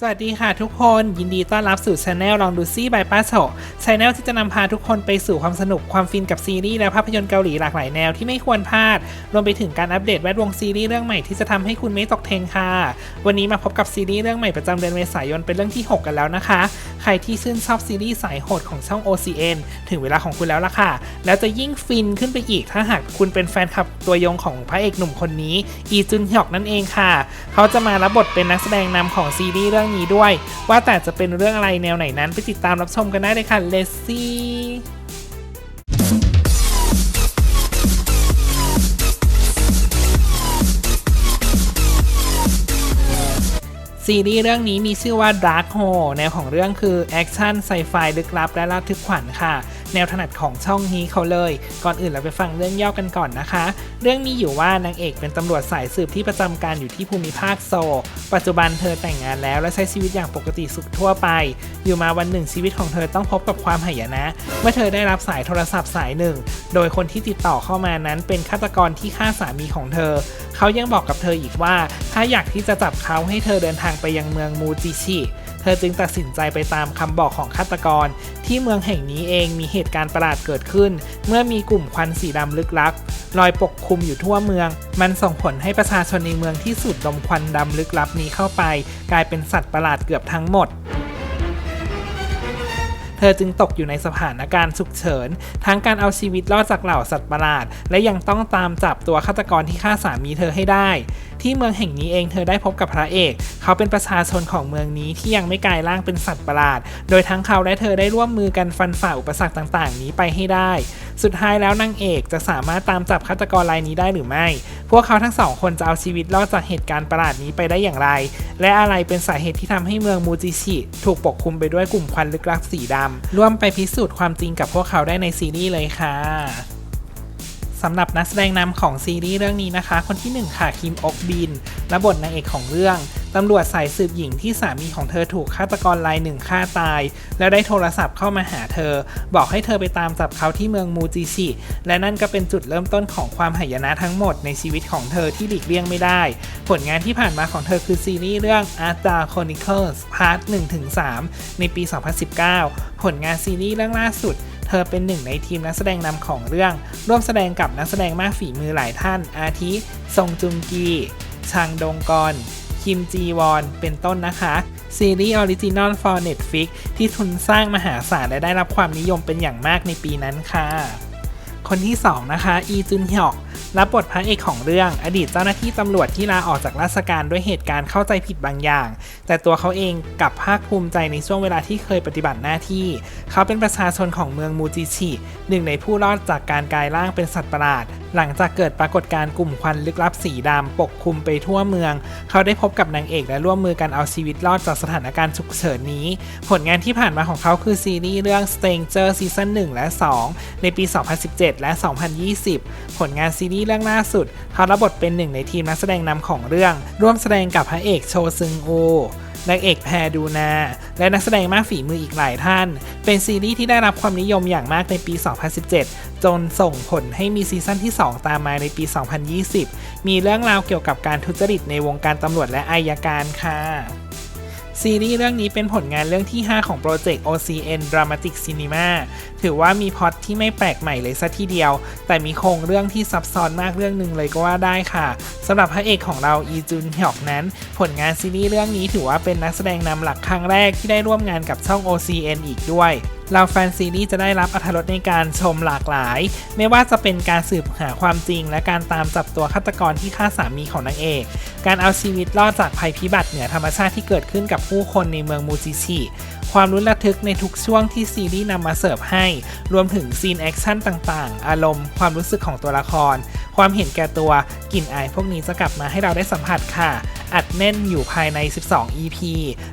สวัสดีค่ะทุกคนยินดีต้อนรับสู่ช anel ลองดูซี่บายป้าโฉช anel ที่จะนำพาทุกคนไปสู่ความสนุกความฟินกับซีรีส์และภาพยนตร์เกาหลีหลากหลายแนวที่ไม่ควรพลาด รวมไปถึงการอัปเดตแวดวงซีรีส์เรื่องใหม่ที่จะทำให้คุณไม่ตกเทรนค่ะ วันนี้มาพบกับซีรีส์เรื่องใหม่ประจำเดือนเมษายนเป็นเรื่องที่ 6 กันแล้วนะคะ ใครที่ชื่นชอบซีรีส์สายโหดของช่อง OCN ถึงเวลาของคุณแล้วล่ะค่ะ แล้วจะยิ่งฟินขึ้นไปอีกถ้าหากคุณเป็นแฟนคลับตัวยงของพระเอกหนุ่มคนนี้อีจุนฮยอกนั่นเองค่ะ เขาจะมารับบทเป็นนักแสดงนำของซีรีส์เรื่องนี้ด้วย ว่าแต่จะเป็นเรื่องอะไรแนวไหนนั้นไปติดตามรับชมกันได้เลยค่ะเลซี่ซีรีส์เรื่องนี้มีชื่อว่า Dark Hole แนวของเรื่องคือแอคชั่นไซไฟลึกลับและระทึกขวัญค่ะ แนวถนัดของช่องนี้เขาเลย ก่อนอื่นเราไปฟังเรื่องย่อกันก่อนนะคะ เรื่องมีอยู่ว่านางเอกเป็นตำรวจสายสืบที่ประจำการอยู่ที่ภูมิภาคโซ ปัจจุบันเธอแต่งงานแล้วและใช้ชีวิตอย่างปกติสุขทั่วไป อยู่มาวันหนึ่งชีวิตของเธอต้องพบกับความหายนะ เมื่อเธอได้รับสายโทรศัพท์สายหนึ่ง โดยคนที่ติดต่อเข้ามานั้นเป็นฆาตกรที่ฆ่าสามีของเธอ เขายังบอกกับเธออีกว่า ถ้าอยากที่จะจับเขาให้เธอเดินทางไปยังเมืองมูจิชิ เธอจึงตัดสินใจไปตามคำบอกของฆาตกร ที่เมืองแห่งนี้เองมีเหตุการณ์ประหลาดเกิดขึ้น เมื่อมีกลุ่มควันสีดำลึกลับลอยปกคลุมอยู่ทั่วเมือง มันส่งผลให้ประชาชนในเมืองที่สูดดมควันดำลึกลับนี้เข้าไป กลายเป็นสัตว์ประหลาดเกือบทั้งหมดเธอจึงตกอยู่ในสถานการณ์ฉุกเฉิน ทั้งการเอาชีวิตรอดจากเหล่าสัตว์ประหลาด และยังต้องตามจับตัวฆาตกรที่ฆ่าสามีเธอให้ได้ ที่เมืองแห่งนี้เองเธอได้พบกับพระเอก เขาเป็นประชาชนของเมืองนี้ที่ยังไม่กลายร่างเป็นสัตว์ประหลาด โดยทั้งเขาและเธอได้ร่วมมือกันฟันฝ่าอุปสรรคต่างๆ นี้ไปให้ได้ สุดท้ายแล้วนางเอกจะสามารถตามจับฆาตกรรายนี้ได้หรือไม่ พวกเขาทั้งสองคนจะเอาชีวิตรอดจากเหตุการณ์ประหลาดนี้ไปได้อย่างไร และอะไรเป็นสาเหตุที่ทำให้เมืองมูจิชิถูกปกคลุมไปด้วยกลุ่มควันลึกลับสีดำร่วมไปพิสูจน์ความจริงกับพวกเขาได้ในซีรีส์เลยค่ะสำหรับนักแสดงนำของซีรีส์เรื่องนี้นะคะ คนที่ 1 ค่ะ คิม อกบิน และบทนางเอกของเรื่อง ตำรวจสายสืบหญิงที่สามีของเธอถูกฆาตกรรายหนึ่งฆ่าตาย แล้วได้โทรศัพท์เข้ามาหาเธอ บอกให้เธอไปตามจับเขาที่เมืองมูจิชิ และนั่นก็เป็นจุดเริ่มต้นของความหายนะทั้งหมดในชีวิตของเธอที่หลีกเลี่ยงไม่ได้ ผลงานที่ผ่านมาของเธอคือซีรีส์เรื่อง a r t a Chronicles Part 1-3 ในปี 2019 ผลงานซีรีส์เรื่องล่าสุดเธอเป็นหนึ่งในทีมนักแสดงนำของเรื่อง ร่วมแสดงกับนักแสดงมากฝีมือหลายท่าน อาทิซงจุงกี ชางดงกอน คิมจีวอน เป็นต้นนะคะ ซีรีส์ออริจินอล for Netflix ที่ทุนสร้างมหาศาลและได้รับความนิยมเป็นอย่างมากในปีนั้นค่ะ คนที่ 2 นะคะ อีจุนฮยอกรับบทพระเอกของเรื่อง อดีตเจ้าหน้าที่ตำรวจที่ลาออกจากราชการด้วยเหตุการณ์เข้าใจผิดบางอย่าง แต่ตัวเขาเองกลับภาคภูมิใจในช่วงเวลาที่เคยปฏิบัติหน้าที่ เขาเป็นประชาชนของเมืองมูจิชิหนึ่งในผู้รอดจากการกลายร่างเป็นสัตว์ประหลาดหลังจากเกิดปรากฏการณ์กลุ่มควันลึกลับสีดำปกคลุมไปทั่วเมือง เขาได้พบกับนางเอกและร่วมมือกันเอาชีวิตรอดจากสถานการณ์ฉุกเฉินนี้ ผลงานที่ผ่านมาของเขาคือซีรีส์เรื่อง Stranger Season 1และ 2 ในปี 2017 และ 2020 ผลงานซีรีส์เรื่องล่าสุด เขารับบทเป็นหนึ่งในทีมนักแสดงนำของเรื่อง ร่วมแสดงกับพระเอกโชซึงโอ นางเอกแพรดูนา และนักแสดงมากฝีมืออีกหลายท่าน เป็นซีรีส์ที่ได้รับความนิยมอย่างมากในปี 2017 จนส่งผลให้มีซีซั่นที่ 2 ตามมาในปี 2020 มีเรื่องราวเกี่ยวกับการทุจริตในวงการตำรวจและอายการค่ะ ซีรีส์เรื่องนี้เป็นผลงานเรื่องที่ 5 ของโปรเจกต์ OCN Dramatic Cinema ถือว่ามีพล็อตที่ไม่แปลกใหม่เลยสัทีเดียว แต่มีโครงเรื่องที่ซับซ้อนมากเรื่องหนึ่งเลยก็ว่าได้ค่ะสำหรับพระเอกของเราอีจุนฮยอกนั้น ผลงานซีรีส์เรื่องนี้ถือว่าเป็นนักแสดงนำหลักครั้งแรกที่ได้ร่วมงานกับช่อง OCN อีกด้วย เราแฟนซีรีส์จะได้รับอรรถรสในการชมหลากหลาย ไม่ว่าจะเป็นการสืบหาความจริง และการตามจับตัวฆาตกรที่ฆ่าสามีของนางเอก การเอาชีวิตรอดจากภัยพิบัติเหนือธรรมชาติที่เกิดขึ้นกับผู้คนในเมืองมูจิชิความรุนระทึกในทุกช่วงที่ซีรีส์นำมาเสิร์ฟให้ รวมถึงซีนแอคชั่นต่างๆ อารมณ์ ความรู้สึกของตัวละคร ความเห็นแก่ตัว กลิ่นอายพวกนี้จะกลับมาให้เราได้สัมผัสค่ะ อัดแน่นอยู่ภายใน 12 EP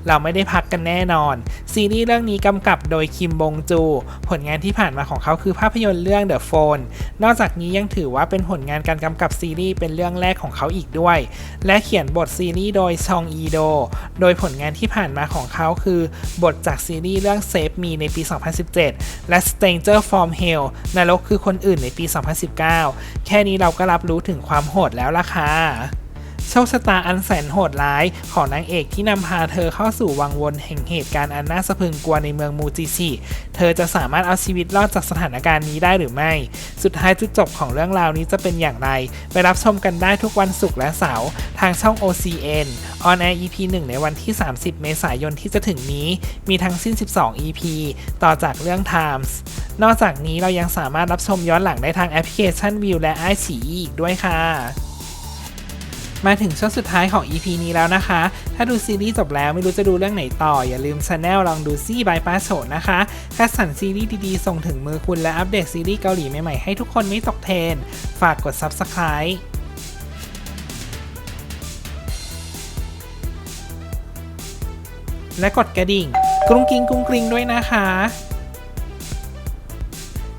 เราไม่ได้พักกันแน่นอน ซีรีส์เรื่องนี้กำกับโดยคิมบงจู ผลงานที่ผ่านมาของเขาคือภาพยนตร์เรื่อง The Phone นอกจากนี้ยังถือว่าเป็นผลงานการกำกับซีรีส์เป็นเรื่องแรกของเขาอีกด้วย และเขียนบทซีรีส์โดยชองอีโด โดยผลงานที่ผ่านมาของเขาคือบทจากซีรีส์เรื่อง Save Me ในปี 2017 และ Stranger from Hell นรกคือคนอื่นในปี 2019 แค่นี้เราก็รับรู้ถึงความโหดแล้วล่ะค่ะ โชคชะตาอันแสนโหดร้าย ของนางเอกที่นำพาเธอเข้าสู่วังวนแห่งเหตุการณ์อันน่าสะพรึงกลัวในเมืองมูจิชิ เธอจะสามารถเอาชีวิตรอดจากสถานการณ์นี้ได้หรือไม่ สุดท้ายจุดจบของเรื่องราวนี้จะเป็นอย่างไร ไปรับชมกันได้ทุกวันศุกร์และเสาร์ทางช่อง OCN On Air EP 1 ในวันที่ 30 เมษายนที่จะถึงนี้ มีทั้งสิ้น 12 EP ต่อจากเรื่อง Times นอกจากนี้เรายังสามารถรับชมย้อนหลังได้ทางแอปพลิเคชัน View และ i อ e อีกด้วยค่ะ มาถึงช่วงสุดท้ายของ EP นี้แล้วนะคะ ถ้าดูซีรีส์จบแล้วไม่รู้จะดูเรื่องไหนต่อ อย่าลืมช anel ลองดูซี่บายป้าโฉนะคะคัดสรรซีรีส์ดีๆ ส่งถึงมือคุณและอัปเดตซีรีส์เกาหลีใหม่ๆให้ทุกคนไม่ตกเทรนฝากกด Subscribe และกดกระดิ่ง กรุงกริงกรุงกริงด้วยนะคะ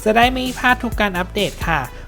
จะได้ไม่พลาดทุกการอัปเดตค่ะ